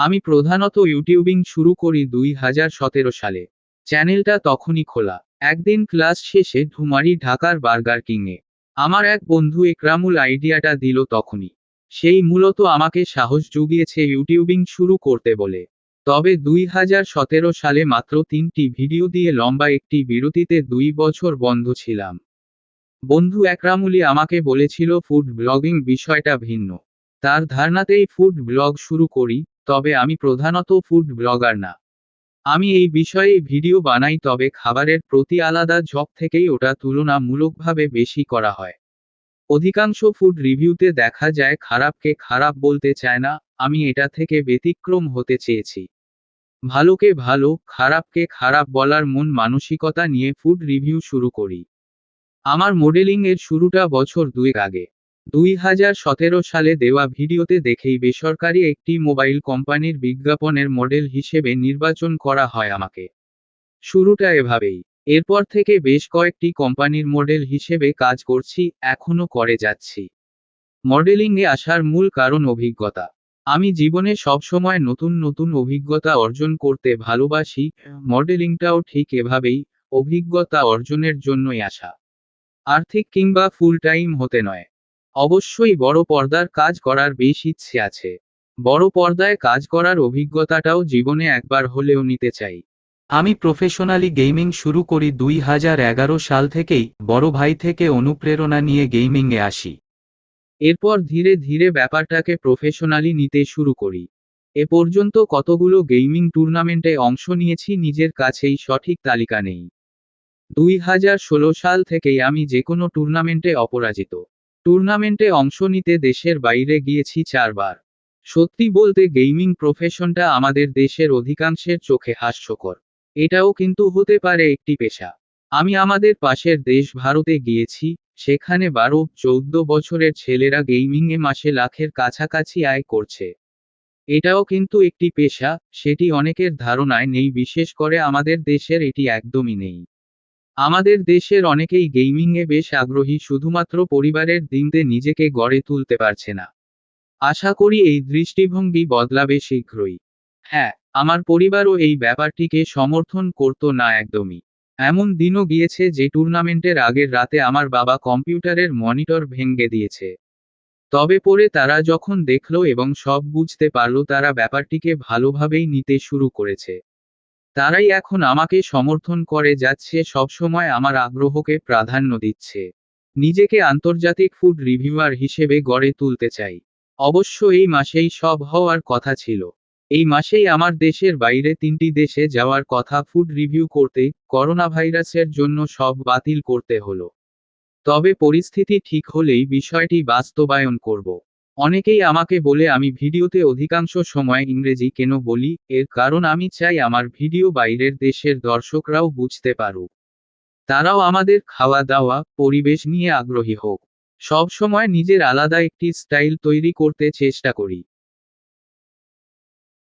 আমি প্রধানত ইউটিউবিং শুরু করি দুই হাজার সতেরো সালে। চ্যানেলটা তখনই খোলা। একদিন ক্লাস শেষে ধুমারি ঢাকার বার্গার কিংয়ে। আমার এক বন্ধু একরামুল আইডিয়াটা দিল তখনই। সেই মূলত আমাকে সাহস জুগিয়েছে ইউটিউবিং শুরু করতে বলে। তবে দুই হাজার সতেরো সালে মাত্র তিনটি ভিডিও দিয়ে লম্বা একটি বিরতিতে দুই বছর বন্ধ ছিলাম। বন্ধু একরামুলি আমাকে বলেছিল, ফুড ব্লগিং বিষয়টা ভিন্ন। তার ধারণাতেই ফুড ব্লগ শুরু করি তবে আমি প্রধানত ফুড ব্লগার না। আমি এই বিষয়ে ভিডিও বানাই তবে খাবারের প্রতি আলাদা ঝক থেকেই ওটা তুলনামূলকভাবে বেশি করা হয়। অধিকাংশ ফুড রিভিউতে দেখা যায় খারাপকে খারাপ বলতে চায় না, আমি এটা থেকে ব্যতিক্রম হতে চেয়েছি। ভালোকে ভালো, খারাপকে খারাপ বলার মন মানসিকতা নিয়ে ফুড রিভিউ শুরু করি। আমার মডেলিং এর শুরুটা বছর দুয়েক আগে। দুই হাজার সতেরো সালে দেওয়া ভিডিওতে দেখেই বেসরকারি একটি মোবাইল কোম্পানির বিজ্ঞাপনের মডেল হিসেবে নির্বাচন করা হয় আমাকে। শুরুটা এভাবেই। এরপর থেকে বেশ কয়েকটি কোম্পানির মডেল হিসেবে কাজ করছি, এখনও করে যাচ্ছি। মডেলিংয়ে আসার মূল কারণ অভিজ্ঞতা। আমি জীবনে সবসময় নতুন নতুন অভিজ্ঞতা অর্জন করতে ভালোবাসি, মডেলিংটাও ঠিক এভাবেই, অভিজ্ঞতা অর্জনের জন্যই আসা। আর্থিক কিংবা ফুল টাইম হতে নয়। অবশ্যই বড় পর্দার কাজ করার বেশ ইচ্ছে আছে। বড় পর্দায় কাজ করার অভিজ্ঞতাটাও জীবনে একবার হলেও নিতে চাই। আমি প্রফেশনালি গেমিং শুরু করি দুই হাজার এগারো সাল থেকেই, বড় ভাই থেকে অনুপ্রেরণা নিয়ে গেমিংয়ে আসি। এরপর ধীরে ধীরে ব্যাপারটাকে প্রফেশনালি নিতে শুরু করি। এ পর্যন্ত কতগুলো গেমিং টুর্নামেন্টে অংশ নিয়েছি নিজের কাছেই সঠিক তালিকা নেই। দুই হাজার ষোলো সাল থেকেই আমি যে কোনো টুর্নামেন্টে অপরাজিত। টুর্নামেন্টে অংশ নিতে দেশের বাইরে গিয়েছি চারবার। সত্যি বলতে গেমিং প্রফেশনটা আমাদের দেশের অধিকাংশের চোখে হাস্যকর। এটাও কিন্তু হতে পারে একটি পেশা। আমি আমাদের পাশের দেশ ভারতে গিয়েছি, সেখানে বারো, চৌদ্দ বছরের ছেলেরা গেমিংয়ে মাসে লাখের কাছাকাছি আয় করছে। এটাও কিন্তু একটি পেশা, সেটি অনেকের ধারণায় নেই, বিশেষ করে আমাদের দেশের এটি একদমই নেই। আমাদের দেশের অনেকেই গেমিংয়ে বেশ আগ্রহী, শুধুমাত্র পরিবারের দিনতে নিজেকে গড়ে তুলতে পারছে না। আশা করি এই দৃষ্টিভঙ্গি বদলাবে শীঘ্রই। হ্যাঁ আমার পরিবারও এই ব্যাপারটিকে সমর্থন করতো না একদমই। এমন দিনও গিয়েছে যে টুর্নামেন্টের আগের রাতে আমার বাবা কম্পিউটারের মনিটর ভেঙ্গে দিয়েছে। তবে পরে তারা যখন দেখল এবং সব বুঝতে পারল, তারা ব্যাপারটিকে ভালোভাবেই নিতে শুরু করেছে। তারাই এখন আমাকে সমর্থন করে যাচ্ছে, সবসময় আমার আগ্রহকে প্রাধান্য দিচ্ছে। নিজেকে আন্তর্জাতিক ফুড রিভিউয়ার হিসেবে গড়ে তুলতে চাই। অবশ্য এই মাসেই সব হওয়ার কথা ছিল। এই মাসেই আমার দেশের বাইরে তিনটি দেশে যাওয়ার কথা ফুড রিভিউ করতে করোনা ভাইরাসের জন্য সব বাতিল করতে হলো। তবে পরিস্থিতি ঠিক হলেই বিষয়টি বাস্তবায়ন করব। অনেকেই আমাকে বলে, আমি ভিডিওতে অধিকাংশ সময় ইংরেজি কেন বলি? এর কারণ আমি চাই আমার ভিডিও বাইরের দেশের দর্শকরাও বুঝতে পারুক। তারাও আমাদের খাওয়া দাওয়া পরিবেশ নিয়ে আগ্রহী হোক। সব সময় নিজের আলাদা একটি স্টাইল তৈরি করতে চেষ্টা করি।